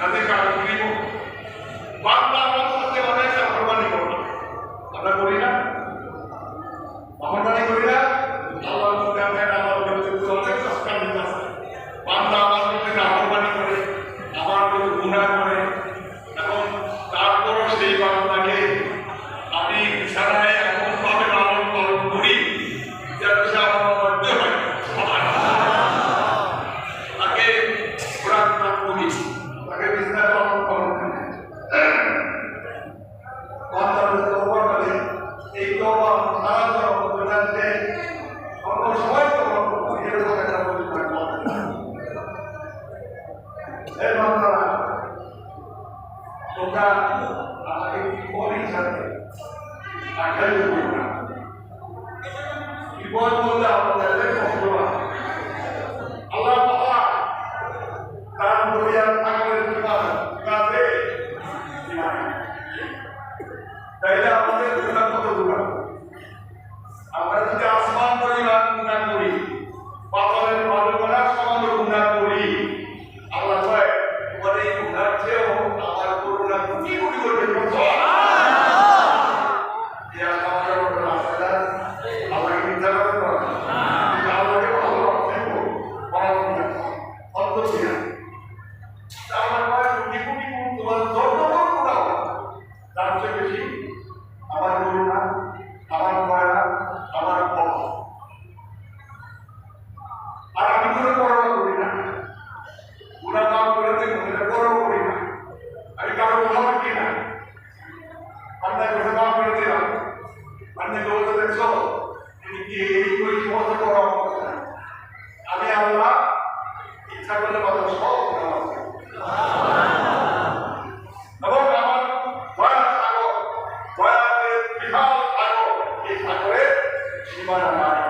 han dejado vivo. Banda కోరించాలి అక్కడ ఇప్పుడు one of on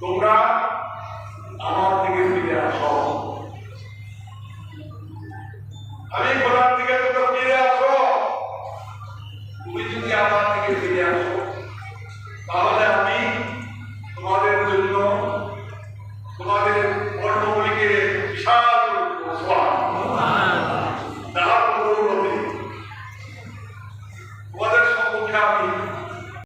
তোমরা আমার থেকে ফিরে আসো। আমি